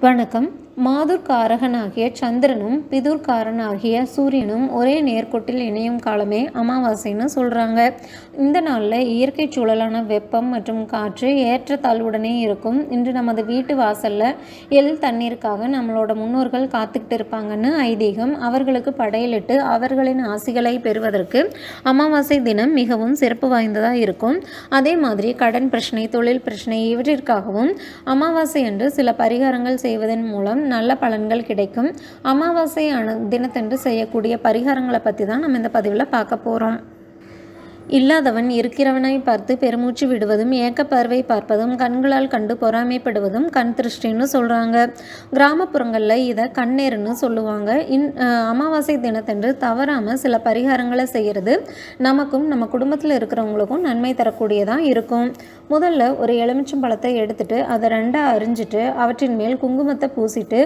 வணக்கம். மாதுர்காரகனாகிய சந்திரனும் பிதுர்காரனாகிய சூரியனும் ஒரே நேர்கோட்டில் இணையும் காலமே அமாவாசைன்னு சொல்கிறாங்க இந்த நாளில் இயற்கை சூழலான வெப்பம் மற்றும் காற்று ஏற்றத்தாழ்வுடனே இருக்கும். இன்று நமது வீட்டு வாசலில் எல் தண்ணீருக்காக நம்மளோட முன்னோர்கள் காத்துக்கிட்டு இருப்பாங்கன்னு ஐதீகம் அவர்களுக்கு படையலிட்டு அவர்களின் ஆசிகளை பெறுவதற்கு அமாவாசை தினம் மிகவும் சிறப்பு வாய்ந்ததாக இருக்கும். அதே மாதிரி கடன் பிரச்சனை தொழில் பிரச்சனை இவற்றிற்காகவும் அமாவாசை அன்று சில பரிகாரங்கள் செய்வதன் மூலம் நல்ல பலன்கள் கிடைக்கும். அமாவாசை அணு தினத்தன்று செய்யக்கூடிய பரிகாரங்களை பற்றி தான் நம்ம இந்த பதிவில் பார்க்க போகிறோம் இல்லாதவன் இருக்கிறவனை பார்த்து பெருமூச்சு விடுவதும் ஏக்கப்பார்வை பார்ப்பதும் கண்களால் கண்டு பொறாமைப்படுவதும் கண் திருஷ்டின்னு சொல்கிறாங்க கிராமப்புறங்களில் இதை கண்ணேருன்னு சொல்லுவாங்க. இன் அமாவாசை தினத்தன்று தவறாமல் சில பரிகாரங்களை செய்கிறது நமக்கும் நம்ம குடும்பத்தில் இருக்கிறவங்களுக்கும் நன்மை தரக்கூடியதாக இருக்கும். முதல்ல ஒரு எலுமிச்சம் பழத்தை எடுத்துட்டு அதை ரெண்டாக அரிஞ்சிட்டு அவற்றின் மேல் குங்குமத்தை பூசிட்டு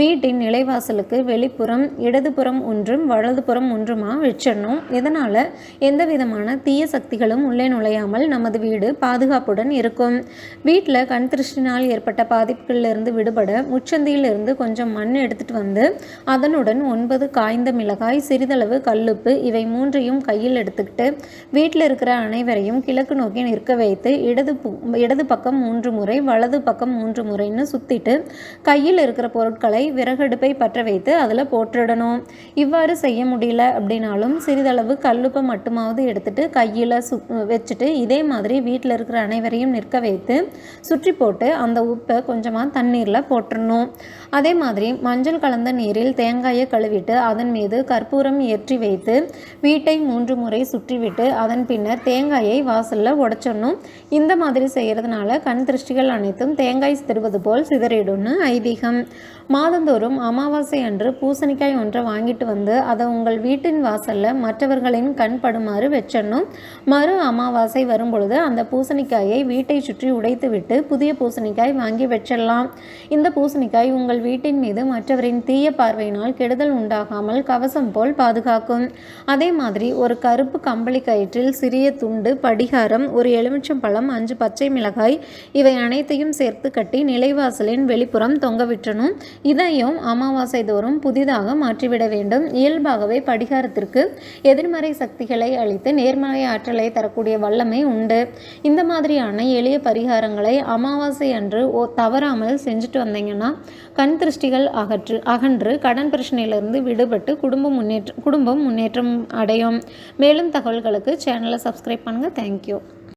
வீட்டின் நிலைவாசலுக்கு வெளிப்புறம் இடதுபுறம் ஒன்றும் வலதுபுறம் ஒன்றுமா வச்சிடணும். இதனால் எந்த விதமான தீய சக்திகளும் உள்ளே நுழையாமல் நமது வீடு பாதுகாப்புடன் இருக்கும். வீட்டில் கண் திருஷ்டினால் ஏற்பட்ட பாதிப்புகளிலிருந்து விடுபட முச்சந்தியிலிருந்து கொஞ்சம் மண் எடுத்துட்டு வந்து அதனுடன் ஒன்பது காய்ந்த மிளகாய் சிறிதளவு கல்லுப்பு இவை மூன்றையும் கையில் எடுத்துக்கிட்டு வீட்டில் இருக்கிற அனைவரையும் கிழக்கு நோக்கி நிற்க வைத்து இடது இடது பக்கம் மூன்று முறை வலது பக்கம் மூன்று முறைன்னு சுற்றிட்டு கையில் இருக்கிற பொருட்களை விறகடுப்பை பற்ற வைத்து அதில் போட்டுடணும். இவ்வாறு செய்ய முடியல அப்படின்னாலும் சிறிதளவு கல்லுப்பை மட்டுமாவது எடுத்துட்டு கையில் சு வச்சுட்டு இதே மாதிரி வீட்டில் இருக்கிற அனைவரையும் நிற்க வைத்து சுற்றி போட்டு அந்த உப்பை கொஞ்சமாக தண்ணீரில் போட்டுடணும். அதே மாதிரி மஞ்சள் கலந்த நீரில் தேங்காயை கழுவிட்டு அதன் மீது கற்பூரம் ஏற்றி வைத்து வீட்டை மூன்று முறை சுற்றிவிட்டு அதன் பின்னர் தேங்காயை வாசலில் உடச்சிடணும். இந்த மாதிரி செய்கிறதுனால கண் திருஷ்டிகள் அனைத்தும் தேங்காய் சிதறுவது போல் சிதறிடும்னு ஐதீகம். மாதந்தோறும் அமாவாசை அன்று பூசணிக்காய் ஒன்றை வாங்கிட்டு வந்து அதை உங்கள் வீட்டின் வாசலில் மற்றவர்களின் கண் படுமாறு வச்சிடணும் மறு அமாவாசை வரும்பொழுது அந்த பூசணிக்காயை வீட்டை சுற்றி உடைத்துவிட்டு புதிய பூசணிக்காய் வாங்கி வச்சிடலாம் இந்த பூசணிக்காய் உங்கள் வீட்டின் மீது மற்றவரின் தீய பார்வையினால் கெடுதல் உண்டாகாமல் கவசம் போல் பாதுகாக்கும். அதே மாதிரி ஒரு கருப்பு கம்பளி கயிற்றில் சிறிய துண்டு படிகாரம் ஒரு எலுமிச்சம் பழம் அஞ்சு பச்சை மிளகாய் இவை அனைத்தையும் சேர்த்து கட்டி நிலைவாசலின் வெளிப்புறம் தொங்க விட்டணும். இதையும் அமாவாசை தோறும் புதிதாக மாற்றிவிட வேண்டும். இயல்பாகவே படிகாரத்திற்கு எதிர்மறை சக்திகளை அளித்து நேர்மறை ஆற்றலை தரக்கூடிய வல்லமை உண்டு. இந்த மாதிரியான எளிய பரிகாரங்களை அமாவாசை அன்று ஓ தவறாமல் செஞ்சுட்டு வந்தீங்கன்னா கண் திருஷ்டிகள் அகற்று அகன்று கடன் பிரச்சனையிலிருந்து விடுபட்டு குடும்பம் முன்னேற்ற குடும்பம் முன்னேற்றம் அடையும். மேலும் தகவல்களுக்கு சேனலை சப்ஸ்கிரைப் பண்ணுங்கள் தேங்க்யூ